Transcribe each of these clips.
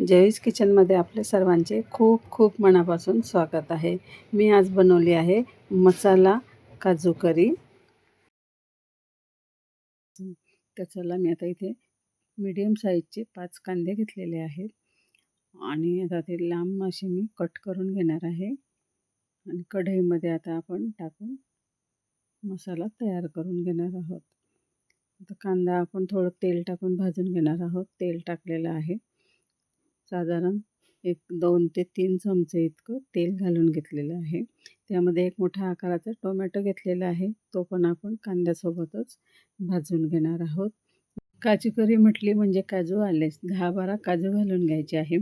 जयीस किचनमध्ये आपले सर्वांचे खूप खूप मनापासून स्वागत आहे. मी आज बनवली आहे मसाला काजू करी. तर चला मी आता इथे मीडियम साईजचे पाच कांदे घेतलेले आहेत. आणि आता ते लांब असे मी कट करून घेणार आहे. आणि कढईमध्ये आता आपण टाकून मसाला तयार करून घेणार आहोत. आता कांदा आपण थोडं तेल टाकून भाजून घेणार आहोत. तेल टाकलेलं आहे. साधारण एक दोन ते तीन चमचे इतकं तेल घालून घेतलेलं आहे. त्यामध्ये एक मोठ्या आकाराचा टोमॅटो घेतलेला आहे. तो पण आपण कांद्यासोबतच भाजून घेणार आहोत. काजू करी म्हटली म्हणजे काजू आलेच. दहा बारा काजू घालून घ्यायचे आहे.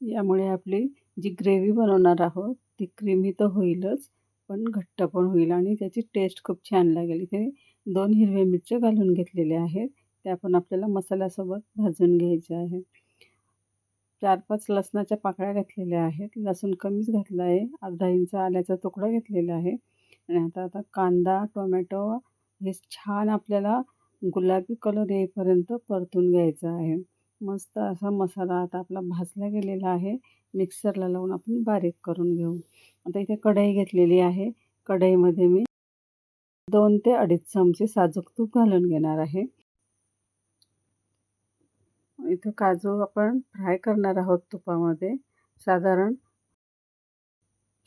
यामुळे आपली जी ग्रेव्ही बनवणार आहोत ती क्रीमी तर होईलच पण घट्ट पण होईल आणि त्याची टेस्ट खूप छान लागेल. इथे दोन हिरव्या मिरच्या घालून घेतलेल्या आहेत. त्या पण आपल्याला मसाल्यासोबत भाजून घ्यायच्या आहेत. चार पाच लसणाच्या पाकळ्या घातलेल्या आहेत. लसूण कमीच घातला आहे. अर्धा इंच आल्याचा तुकडा घेतलेला आहे. आणि आता आता कांदा टोमॅटो हे छान आपल्याला गुलाबी कलर येईपर्यंत परतून घ्यायचा आहे. मस्त असा मसाला आता आपला भाजला गेलेला आहे. मिक्सरला लावून आपण बारीक करून घेऊ. आता इथे कढई घेतलेली आहे. कढईमध्ये मी दोन ते अडीच चमचे साजूक तूप घालून घेणार आहे. इथं काजू आपण फ्राय करणार आहोत तुपामध्ये. साधारण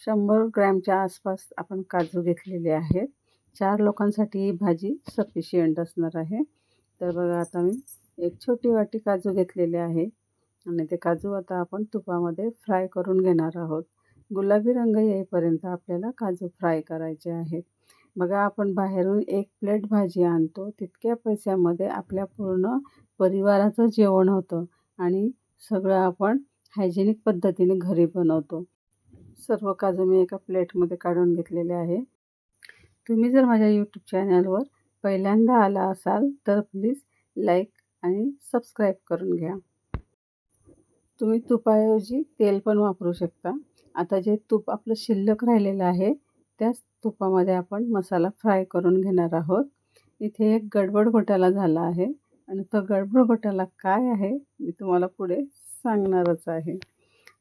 शंभर ग्रॅमच्या आसपास आपण काजू घेतलेले आहेत. चार लोकांसाठी ही भाजी सफिशियंट असणार आहे. तर बघा आता मी एक छोटी वाटी काजू घेतलेले आहे आणि ते काजू आता आपण तुपामध्ये फ्राय करून घेणार आहोत. गुलाबी रंग येईपर्यंत आपल्याला काजू फ्राय करायचे आहेत. बघा आपण बाहेरून एक प्लेट भाजी आणतो तितक्या पैशामध्ये आपल्या पूर्ण परिवाराचं जेवण होतं आणि सगळं आपण हायजेनिक पद्धतीने घरी बनवतो. सर्व काजू मी एका प्लेटमध्ये काढून घेतलेले आहे. तुम्ही जर माझ्या यूट्यूब चॅनलवर पहिल्यांदा आला असाल तर प्लीज लाईक आणि सबस्क्राईब करून घ्या. तुम्ही तुपाऐवजी तेल पण वापरू शकता. आता जे तूप आपलं शिल्लक राहिलेलं आहे त्याच तुपामध्ये आपण मसाला फ्राय करून घेणार आहोत. इथे एक गडबड घोटाळा झाला आहे आणि तो गडबड घोटाळा काय आहे मी तुम्हाला पुढे सांगणारच आहे.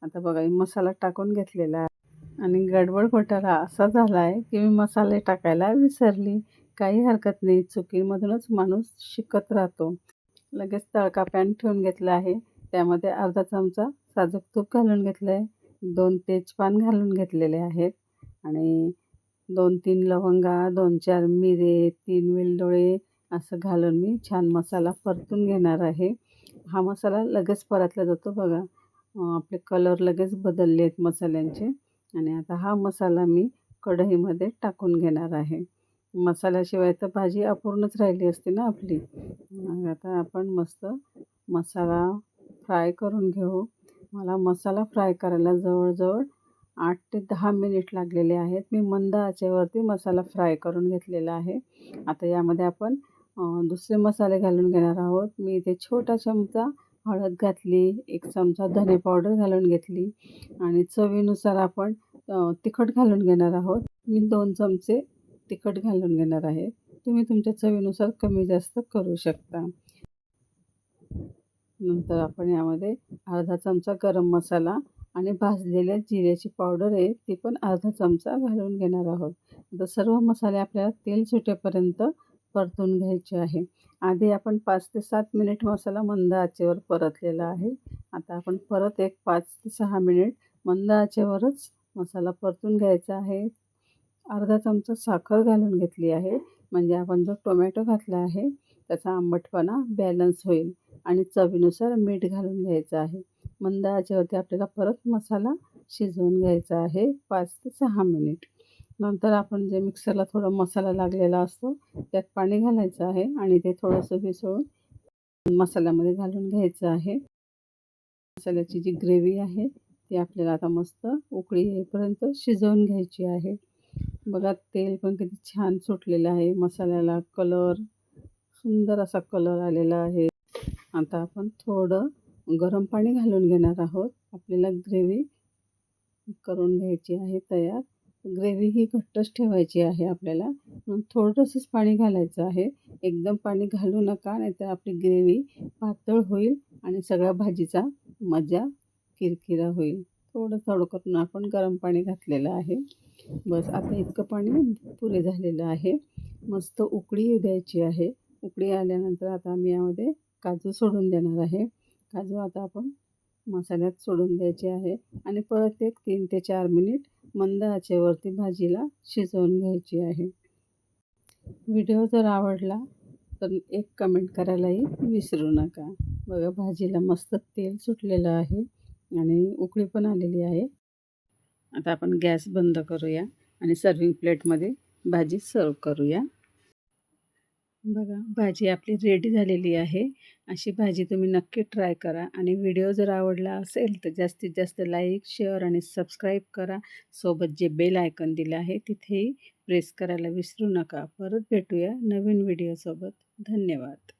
आता बघा मी मसाला टाकून घेतलेला आहे आणि गडबड घोटाळा असा झाला आहे की मी मसाले टाकायला विसरली. काही हरकत नाही चुकीमधूनच माणूस शिकत राहतो. लगेच तळका पॅन ठेवून घेतला आहे. त्यामध्ये अर्धा चमचा साजूक तूप घालून घेतलं आहे दोन तेजपान घालून घेतलेले आहेत आणि दोन तीन लवंगा दोन चार मिरे तीन वेलदोळे असं घालून मी छान मसाला परतून घेणार आहे. हा मसाला लगेच परतला जातो बघा. आपले कलर लगेच बदलले आहेत मसाल्यांचे. आणि आता हा मसाला मी कढईमध्ये टाकून घेणार आहे. मसाल्याशिवाय तर भाजी अपूर्णच राहिली असते ना आपली. आता आपण मस्त मसाला फ्राय करून घेऊ. मला मसाला फ्राय करायला जवळजवळ आठ ते दहा मिनिट लागलेले आहेत. मी मंद आचेवरती मसाला फ्राय करून घेतलेला आहे. आता यामध्ये आपण दुसरे मसाले घालून घेणार आहोत. मी इथे छोटा चमचा हळद घातली एक चमचा धने पावडर घालून घेतली आणि चवीनुसार आपण तिखट घालून घेणार आहोत. मी दोन चमचे तिखट घालून घेणार आहे. तुम्ही तुमच्या चवीनुसार कमी जास्त करू शकता. नंतर आपण यामध्ये अर्धा चमचा गरम मसाला आणि भाजलेल्या जिऱ्याची पावडर आहे ती पण अर्धा चमचा घालून घेणार आहोत. आता सर्व मसाले आपल्याला तेल सुटेपर्यंत परतून घ्यायचे आहे. आधी आपण पाच ते सात मिनिट मसाला मंद आचेवर परतलेला आहे. आता आपण परत एक पाच ते सहा मिनिट मंद आचेवरच मसाला परतून घ्यायचा आहे. अर्धा चमचा साखर घालून घेतली आहे. म्हणजे आपण जो टोमॅटो घातला आहे त्याचा आंबटपणा बॅलन्स होईल आणि चवीनुसार मीठ घालून घ्यायचं आहे. मंद आचेवरती आपल्याला परत मसाला शिजवून घ्यायचा आहे पाच ते सहा मिनिट. नंतर आपण जे मिक्सरला थोडा मसाला लागलेला असतो त्यात पाणी घालायचं आहे आणि ते थोडंसं मिसळून मसाल्यामध्ये घालून घ्यायचं आहे. मसाल्याची जी ग्रेव्ही आहे ती आपल्याला आता मस्त उकळी येईपर्यंत शिजवून घ्यायची आहे. बघा तेल पण किती छान सुटलेलं आहे. मसाल्याला कलर सुंदर असा कलर आलेला आहे. आता आपण थोडं गरम पाणी घालून घेणार आहोत. आपल्याला ग्रेव्ही करून घ्यायची आहे तयार. ग्रेव्ही ही घट्टच ठेवायची आहे आपल्याला. म्हणून थोडंसंच पाणी घालायचं आहे. एकदम पाणी घालू नका नाहीतर आपली ग्रेव्ही पातळ होईल आणि सगळ्या भाजीचा मजा किरकिरा होईल. थोडं थोडं करून आपण गरम पाणी घातलेलं आहे. बस आता इतकं पाणी पुरे झालेलं आहे. मस्त उकळी द्यायची आहे. उकळी आल्यानंतर आता आम्ही यामध्ये काजू सोडून देणार आहे. काजू आता आपण मसाल्यात सोडून द्यायचे आहे. आणि परत एक तीन ते चार मिनिट मंद आचेवरती भाजीला शिजवून घ्यायची आहे. व्हिडिओ जर आवडला तर एक कमेंट करायलाही विसरू नका. बघा भाजीला मस्त तेल सुटलेलं आहे आणि उकळी पण आलेली आहे. आता आपण गॅस बंद करूया आणि सर्विंग प्लेटमध्ये भाजी सर्व करूया. बघा भाजी आपली रेडी झालेली आहे. अशी भाजी तुम्ही नक्की ट्राय करा आणि व्हिडिओ जर आवडला असेल तर जास्तीत जास्त लाईक शेअर आणि सबस्क्राईब करा. सोबत जे बेल आयकन दिलं आहे तिथेही प्रेस करायला विसरू नका. परत भेटूया नवीन व्हिडिओसोबत धन्यवाद.